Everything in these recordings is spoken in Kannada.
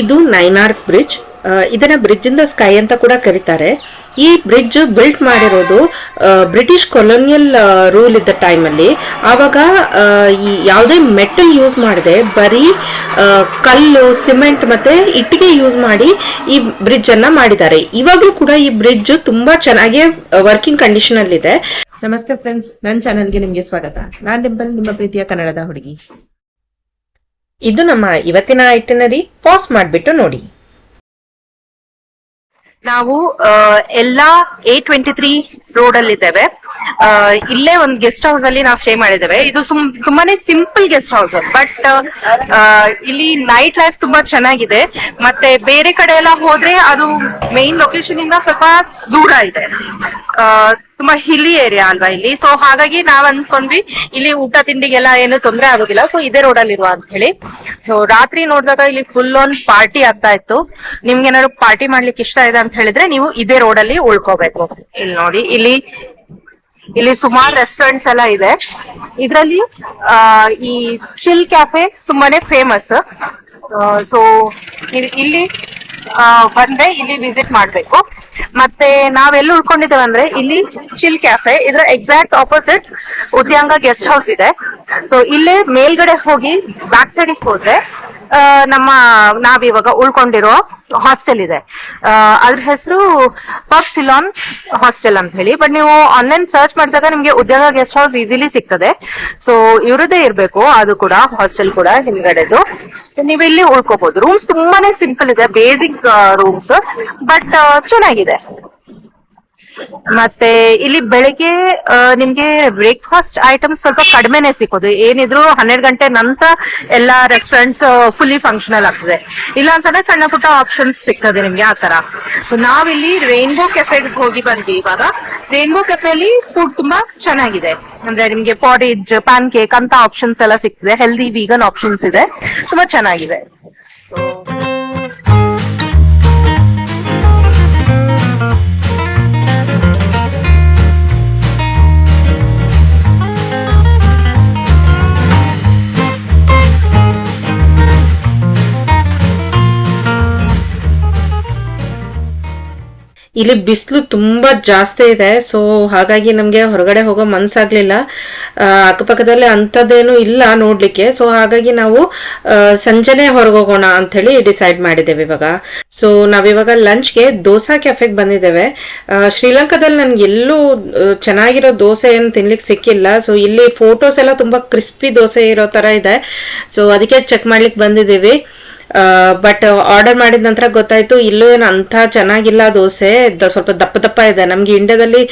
ಇದು ನೈನಾರ್ಕ್ ಬ್ರಿಡ್ಜ್. ಇದನ್ನ ಬ್ರಿಡ್ಜ್ ಇಂದ ಸ್ಕೈ ಅಂತ ಕೂಡ ಕರೀತಾರೆ. ಈ ಬ್ರಿಡ್ಜ್ ಬಿಲ್ಟ್ ಮಾಡಿರೋದು ಬ್ರಿಟಿಷ್ ಕೊಲೋನಿಯಲ್ ರೂಲ್ ಇದ್ದ ಟೈಮಲ್ಲಿ. ಆವಾಗ ಯಾವುದೇ ಮೆಟಲ್ ಯೂಸ್ ಮಾಡದೆ ಬರೀ ಕಲ್ಲು, ಸಿಮೆಂಟ್ ಮತ್ತೆ ಇಟ್ಟಿಗೆ ಯೂಸ್ ಮಾಡಿ ಈ ಬ್ರಿಡ್ಜ್ ಅನ್ನ ಮಾಡಿದ್ದಾರೆ. ಇವಾಗಲೂ ಕೂಡ ಈ ಬ್ರಿಡ್ಜ್ ತುಂಬಾ ಚೆನ್ನಾಗಿ ವರ್ಕಿಂಗ್ ಕಂಡೀಷನ್ ಅಲ್ಲಿ ಇದೆ ನಮಸ್ತೆ ಫ್ರೆಂಡ್ಸ್ ನನ್ನ ಚಾನೆಲ್ಗೆ ನಿಮಗೆ ಸ್ವಾಗತ. ನಾನ್ ಡಿಂಪಲ್ ನಿಮ್ಮ ಪ್ರೀತಿಯ ಕನ್ನಡದ ಹುಡುಗಿ. ಇದು ನಮ್ಮ ಇವತ್ತಿನ ಐಟನರಿ ಪಾಸ್ ಮಾಡಿಬಿಟ್ಟು ನೋಡಿ. ನಾವು ಎಲ್ಲಾ ಎ ಟ್ವೆಂಟಿ ತ್ರೀ ರೋಡ್ ಅಲ್ಲಿ ಇದ್ದೇವೆ ಇಲ್ಲೇ ಒಂದು ಗೆಸ್ಟ್ ಹೌಸ್ ಅಲ್ಲಿ ನಾವು ಸ್ಟೇ ಮಾಡಿದ್ದೇವೆ. ಇದು ತುಂಬಾನೇ ಸಿಂಪಲ್ ಗೆಸ್ಟ್ ಹೌಸ್ ಬಟ್ ಇಲ್ಲಿ ನೈಟ್ ಲೈಫ್ ತುಂಬಾ ಚೆನ್ನಾಗಿದೆ. ಮತ್ತೆ ಬೇರೆ ಕಡೆ ಎಲ್ಲ ಹೋದ್ರೆ ಅದು ಮೇನ್ ಲೊಕೇಶನ್ ಇಂದ ಸ್ವಲ್ಪ ದೂರ ಇದೆ. ತುಂಬಾ ಹಿಲಿ ಏರಿಯಾ ಅಲ್ವಾ ಇಲ್ಲಿ. ಸೊ ಹಾಗಾಗಿ ನಾವ್ ಅನ್ಕೊಂಡ್ವಿ, ಇಲ್ಲಿ ಊಟ ತಿಂಡಿಗೆಲ್ಲ ಏನು ತೊಂದರೆ ಆಗೋದಿಲ್ಲ. ಸೊ ಇದೇ ರೋಡ್ ಅಲ್ಲಿ ಇರುವ ಅಂತ ಹೇಳಿ ಸೊ ರಾತ್ರಿ ನೋಡಿದಾಗ ಇಲ್ಲಿ ಫುಲ್ ಆನ್ ಪಾರ್ಟಿ ಆಗ್ತಾ ಇತ್ತು. ನಿಮ್ಗೆ ಏನಾದ್ರು ಪಾರ್ಟಿ ಮಾಡ್ಲಿಕ್ಕೆ ಇಷ್ಟ ಇದೆ ಅಂತ ಹೇಳಿದ್ರೆ ನೀವು ಇದೇ ರೋಡ್ ಅಲ್ಲಿ ಉಳ್ಕೋಬೇಕು. ಇಲ್ಲಿ ನೋಡಿ, ಇಲ್ಲಿ ಇಲ್ಲಿ ಸುಮಾರು ರೆಸ್ಟೋರೆಂಟ್ಸ್ ಎಲ್ಲ ಇದೆ. ಇದರಲ್ಲಿ ಈ ಚಿಲ್ ಕ್ಯಾಫೆ ತುಂಬಾನೇ ಫೇಮಸ್ ಸೊ ಇಲ್ಲಿ ಬಂದ್ರೆ ಇಲ್ಲಿ ವಿಸಿಟ್ ಮಾಡ್ಬೇಕು. ಮತ್ತೆ ನಾವೆಲ್ಲಿ ಉಳ್ಕೊಂಡಿದ್ದೇವೆ ಅಂದ್ರೆ, ಇಲ್ಲಿ ಚಿಲ್ ಕ್ಯಾಫೆ ಇದ್ರ exact opposite Udyanga guest house ಇದೆ. ಸೊ ಇಲ್ಲೇ ಮೇಲ್ಗಡೆ ಹೋಗಿ ಬ್ಯಾಕ್ ಸೈಡ್ ಹೋದ್ರೆ ನಮ್ಮ, ನಾವಿವಾಗ ಉಳ್ಕೊಂಡಿರೋ ಹಾಸ್ಟೆಲ್ ಇದೆ. ಅದ್ರ ಹೆಸರು ಪಬ್ ಸಿಲಾನ್ ಹಾಸ್ಟೆಲ್ ಅಂತ ಹೇಳಿ. ಬಟ್ ನೀವು ಆನ್ಲೈನ್ ಸರ್ಚ್ ಮಾಡಿದಾಗ ನಿಮ್ಗೆ ಉದ್ಯೋಗ ಗೆಸ್ಟ್ ಹೌಸ್ ಈಸಿಲಿ ಸಿಗ್ತದೆ. ಸೊ ಇವ್ರದೇ ಇರ್ಬೇಕು. ಅದು ಕೂಡ ಹಾಸ್ಟೆಲ್ ಕೂಡ ಹಿಂದ್ಗಡೆದು. ನೀವು ಇಲ್ಲಿ ಉಳ್ಕೋಬಹುದು ರೂಮ್ಸ್ ತುಂಬಾನೇ ಸಿಂಪಲ್ ಇದೆ. ಬೇಸಿಕ್ ರೂಮ್ಸ್ ಬಟ್ ಚೆನ್ನಾಗಿದೆ. ಮತ್ತೆ ಇಲ್ಲಿ ಬೆಳಿಗ್ಗೆ ನಿಮ್ಗೆ ಬ್ರೇಕ್ಫಾಸ್ಟ್ ಐಟಮ್ಸ್ ಸ್ವಲ್ಪ ಕಡಿಮೆನೆ ಸಿಕ್ಕೋದು. ಏನಿದ್ರು ಹನ್ನೆರಡು ಗಂಟೆ ನಂತರ ಎಲ್ಲಾ ರೆಸ್ಟೋರೆಂಟ್ಸ್ ಫುಲ್ಲಿ ಫಂಕ್ಷನಲ್ ಆಗ್ತದೆ. ಇಲ್ಲ ಅಂತಂದ್ರೆ ಸಣ್ಣ ಪುಟ್ಟ ಆಪ್ಷನ್ಸ್ ಸಿಗ್ತದೆ ನಿಮ್ಗೆ ಆ ತರ. ಸೊ ನಾವಿಲ್ಲಿ ರೈನ್ಬೋ ಕೆಫೆಗೆ ಹೋಗಿ ಬಂದ್ವಿ ಇವಾಗ. ರೈನ್ಬೋ ಕೆಫೆಲಿ ಫುಡ್ ತುಂಬಾ ಚೆನ್ನಾಗಿದೆ. ಅಂದ್ರೆ ನಿಮ್ಗೆ ಪಾಡೇಜ್ ಪ್ಯಾನ್ ಕೇಕ್ ಅಂತ ಆಪ್ಷನ್ಸ್ ಎಲ್ಲ ಸಿಗ್ತದೆ. ಹೆಲ್ದಿ ವೀಗನ್ ಆಪ್ಷನ್ಸ್ ಇದೆ. ತುಂಬಾ ಚೆನ್ನಾಗಿದೆ. ಸೊ ಇಲ್ಲಿ ಬಿಸಿಲು ತುಂಬಾ ಜಾಸ್ತಿ ಇದೆ. ಸೊ ಹಾಗಾಗಿ ನಮಗೆ ಹೊರಗಡೆ ಹೋಗೋ ಮನ್ಸಾಗ್ಲಿಲ್ಲ. ಆ, ಅಕ್ಕಪಕ್ಕದಲ್ಲಿ ಅಂಥದ್ದೇನು ಇಲ್ಲ ನೋಡ್ಲಿಕ್ಕೆ. ಸೊ ಹಾಗಾಗಿ ನಾವು ಸಂಜೆನೆ ಹೊರಗೋಗೋಣ ಅಂತ ಹೇಳಿ ಡಿಸೈಡ್ ಮಾಡಿದ್ದೇವೆ ಇವಾಗ. ಸೊ ನಾವಿವಾಗ ಲಂಚ್ಗೆ ದೋಸಾ ಕೆಫೆಗೆ ಬಂದಿದ್ದೇವೆ. ಶ್ರೀಲಂಕಾದಲ್ಲಿ ನನಗೆ ಎಲ್ಲೂ ಚೆನ್ನಾಗಿರೋ ದೋಸೆ ಏನು ತಿನ್ಲಿಕ್ಕೆ ಸಿಕ್ಕಿಲ್ಲ. ಸೊ ಇಲ್ಲಿ ಫೋಟೋಸ್ ಎಲ್ಲ ತುಂಬಾ ಕ್ರಿಸ್ಪಿ ದೋಸೆ ಇರೋ ತರ ಇದೆ. ಸೊ ಅದಕ್ಕೆ ಚೆಕ್ ಮಾಡ್ಲಿಕ್ಕೆ ಬಂದಿದ್ದೀವಿ. ಬಟ್ ಆರ್ಡರ್ ಮಾಡಿದ ನಂತರ ಗೊತ್ತಾಯ್ತು, ಇಲ್ಲೂ ಏನು ಅಂಥ ಚೆನ್ನಾಗಿಲ್ಲ ದೋಸೆ. ಸ್ವಲ್ಪ ದಪ್ಪ ದಪ್ಪ ಇದೆ. ನಮಗೆ ಇಂಡಿಯಾದಲ್ಲಿ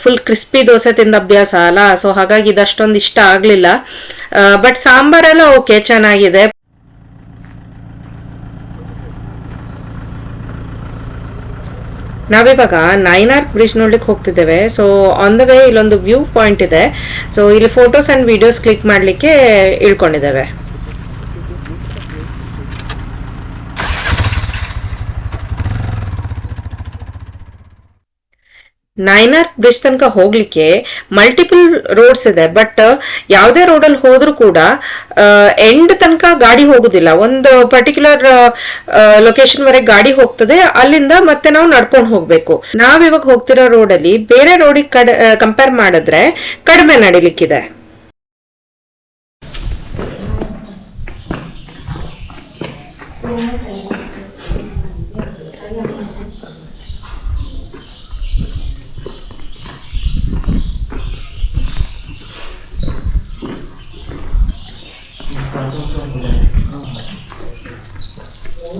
ಫುಲ್ ಕ್ರಿಸ್ಪಿ ದೋಸೆ ತಿಂದ ಅಭ್ಯಾಸ ಅಲ್ಲ. ಸೊ ಹಾಗಾಗಿ ಇದಷ್ಟೊಂದು ಇಷ್ಟ ಆಗಲಿಲ್ಲ. ಬಟ್ ಸಾಂಬಾರೆಲ್ಲ ಓಕೆ ಚೆನ್ನಾಗಿದೆ. ನಾವಿವಾಗ ನೈನಾರ್ಕ್ ಬ್ರಿಡ್ಜ್ ನೋಡ್ಲಿಕ್ಕೆ ಹೋಗ್ತಿದ್ದೇವೆ. ಸೊ ಆನ್ ದ ವೇ ಇಲ್ಲೊಂದು ವ್ಯೂ ಪಾಯಿಂಟ್ ಇದೆ. ಸೊ ಇಲ್ಲಿ ಫೋಟೋಸ್ ಅಂಡ್ ವಿಡಿಯೋಸ್ ಕ್ಲಿಕ್ ಮಾಡಲಿಕ್ಕೆ ಇಳ್ಕೊಂಡಿದ್ದೇವೆ. ನೈನಾರ್ಕ್ ಬ್ರಿಡ್ಜ್ ತನಕ ಹೋಗ್ಲಿಕ್ಕೆ ಮಲ್ಟಿಪಲ್ ರೋಡ್ಸ್ ಇದೆ. ಬಟ್ ಯಾವುದೇ ರೋಡಲ್ಲಿ ಹೋದ್ರೂ ಕೂಡ ಎಂಡ್ ತನಕ ಗಾಡಿ ಹೋಗುದಿಲ್ಲ. ಒಂದು ಪರ್ಟಿಕ್ಯುಲರ್ ಲೊಕೇಶನ್ ವರೆಗೆ ಗಾಡಿ ಹೋಗ್ತದೆ. ಅಲ್ಲಿಂದ ಮತ್ತೆ ನಾವು ನಡ್ಕೊಂಡು ಹೋಗ್ಬೇಕು. ನಾವಿವಾಗ ಹೋಗ್ತಿರೋ ರೋಡಲ್ಲಿ ಬೇರೆ ರೋಡಿಗೆ ಕಡ್ ಕಂಪೇರ್ ಮಾಡಿದ್ರೆ ಕಡಿಮೆ ನಡಿಲಿಕ್ಕಿದೆ.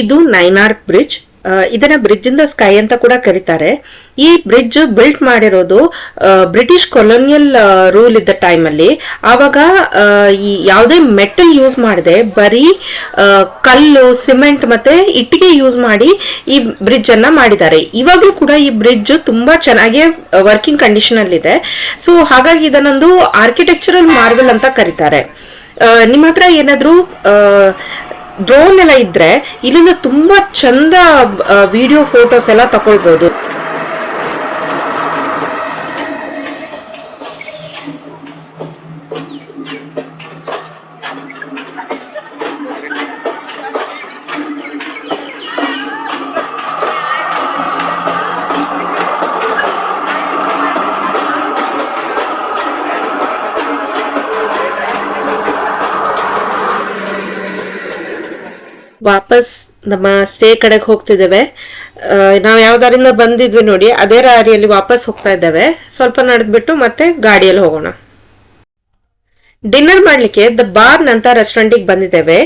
ಇದು ನೈನಾರ್ಕ್ ಬ್ರಿಡ್ಜ್. ಇದನ್ನ ಬ್ರಿಡ್ಜ್ ಇನ್ ಸ್ಕೈ ಅಂತ ಕೂಡ ಕರೀತಾರೆ. ಈ ಬ್ರಿಡ್ಜ್ ಬಿಲ್ಟ್ ಮಾಡಿರೋದು ಬ್ರಿಟಿಷ್ ಕೊಲೋನಿಯಲ್ ರೂಲ್ ಇದ್ದ ಟೈಮಲ್ಲಿ. ಆವಾಗ ಯಾವುದೇ ಮೆಟಲ್ ಯೂಸ್ ಮಾಡದೆ ಬರೀ ಕಲ್ಲು, ಸಿಮೆಂಟ್ ಮತ್ತೆ ಇಟ್ಟಿಗೆ ಯೂಸ್ ಮಾಡಿ ಈ ಬ್ರಿಡ್ಜ್ ಅನ್ನ ಮಾಡಿದ್ದಾರೆ. ಇವಾಗಲೂ ಕೂಡ ಈ ಬ್ರಿಡ್ಜ್ ತುಂಬಾ ಚೆನ್ನಾಗಿ ವರ್ಕಿಂಗ್ ಕಂಡೀಷನ್ ಅಲ್ಲಿ ಇದೆ ಸೊ, ಹಾಗಾಗಿ ಇದನ್ನೊಂದು ಆರ್ಕಿಟೆಕ್ಚರಲ್ ಮಾರ್ಬಲ್ ಅಂತ ಕರೀತಾರೆ. ನಿಮ್ಮ ಹತ್ರ ಏನಾದರೂ ಡ್ರೋನ್ ಎಲ್ಲ ಇದ್ರೆ ಇಲ್ಲಿಂದ ತುಂಬಾ ಚಂದ ವಿಡಿಯೋ ಫೋಟೋಸ್ ಎಲ್ಲ ತಗೊಳ್ಬಹುದು ವಾಪಸ್ ನಮ್ಮ ಸ್ಟೇ ಕಡೆಗೆ ಹೋಗ್ತಿದ್ದೇವೆ. ನಾವು ಯಾವ ದಾರಿಯಿಂದ ಬಂದಿದ್ವಿ ನೋಡಿ, ಅದೇ ದಾರಿಯಲ್ಲಿ ವಾಪಸ್ ಹೋಗ್ತಾ ಇದ್ದೇವೆ. ಸ್ವಲ್ಪ ನಡೆದ್ಬಿಟ್ಟು ಮತ್ತೆ ಗಾಡಿಯಲ್ಲಿ ಹೋಗೋಣ. ಡಿನ್ನರ್ ಮಾಡ್ಲಿಕ್ಕೆ ದ ಬಾರ್ ಅಂತ ರೆಸ್ಟೋರೆಂಟಿಗೆ ಬಂದಿದ್ದೇವೆ.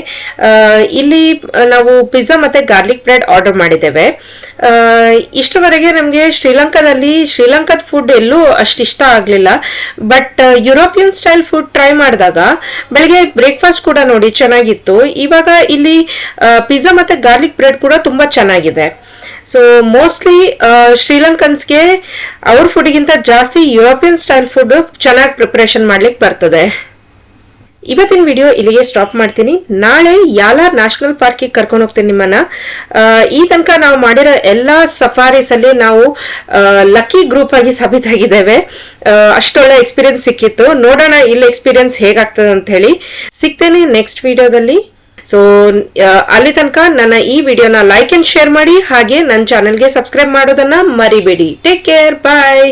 ಇಲ್ಲಿ ನಾವು ಪಿಜ್ಜಾ ಮತ್ತೆ ಗಾರ್ಲಿಕ್ ಬ್ರೆಡ್ ಆರ್ಡರ್ ಮಾಡಿದ್ದೇವೆ. ಇಷ್ಟವರೆಗೆ ನಮಗೆ ಶ್ರೀಲಂಕಾದಲ್ಲಿ, ಶ್ರೀಲಂಕಾದ ಫುಡ್ ಎಲ್ಲೂ ಅಷ್ಟು ಇಷ್ಟ ಆಗಲಿಲ್ಲ. But European style food try ಮಾಡಿದಾಗ ಬೆಳಗ್ಗೆ ಬ್ರೇಕ್ಫಾಸ್ಟ್ ಕೂಡ ನೋಡಿ ಚೆನ್ನಾಗಿತ್ತು. ಇವಾಗ ಇಲ್ಲಿ ಪಿಜ್ಜಾ ಮತ್ತೆ ಗಾರ್ಲಿಕ್ ಬ್ರೆಡ್ ಕೂಡ ತುಂಬಾ ಚೆನ್ನಾಗಿದೆ. ಸೊ ಮೋಸ್ಟ್ಲಿ ಶ್ರೀಲಂಕನ್ಸ್ಗೆ ಅವ್ರ ಫುಡ್ಗಿಂತ ಜಾಸ್ತಿ ಯುರೋಪಿಯನ್ ಸ್ಟೈಲ್ ಫುಡ್ ಚೆನ್ನಾಗಿ ಪ್ರಿಪರೇಷನ್ ಮಾಡ್ಲಿಕ್ಕೆ ಬರ್ತದೆ. ಇವತ್ತಿನ ವಿಡಿಯೋ ಇಲ್ಲಿಗೆ ಸ್ಟಾಪ್ ಮಾಡ್ತೀನಿ. ನಾಳೆ ಯಾಲಾರ್ ನ್ಯಾಷನಲ್ ಪಾರ್ಕಿಗೆ ಕರ್ಕೊಂಡು ಹೋಗ್ತೀನಿ ನಿಮ್ಮನ್ನ. ಈ ತನಕ ನಾವು ಮಾಡಿರೋ ಎಲ್ಲ ಸಫಾರೀಸ್ ಅಲ್ಲಿ ನಾವು ಲಕ್ಕಿ ಗ್ರೂಪ್ ಆಗಿ ಸಾಬೀತಾಗಿದ್ದೇವೆ. ಅಷ್ಟೊಳ್ಳೆ ಎಕ್ಸ್ಪೀರಿಯನ್ಸ್ ಸಿಕ್ಕಿತ್ತು. ನೋಡೋಣ ಇಲ್ಲಿ ಎಕ್ಸ್ಪೀರಿಯನ್ಸ್ ಹೇಗಾಗ್ತದೆ ಅಂತ ಹೇಳಿ. ಸಿಗ್ತೇನೆ ನೆಕ್ಸ್ಟ್ ವಿಡಿಯೋದಲ್ಲಿ ಸೊ ಅಲ್ಲಿ ತನಕ ನನ್ನ ಈ ವಿಡಿಯೋನ ಲೈಕ್ ಅಂಡ್ ಶೇರ್ ಮಾಡಿ. ಹಾಗೆ ನನ್ನ ಚಾನೆಲ್ಗೆ ಸಬ್ಸ್ಕ್ರೈಬ್ ಮಾಡೋದನ್ನ ಮರಿಬೇಡಿ. Take care bye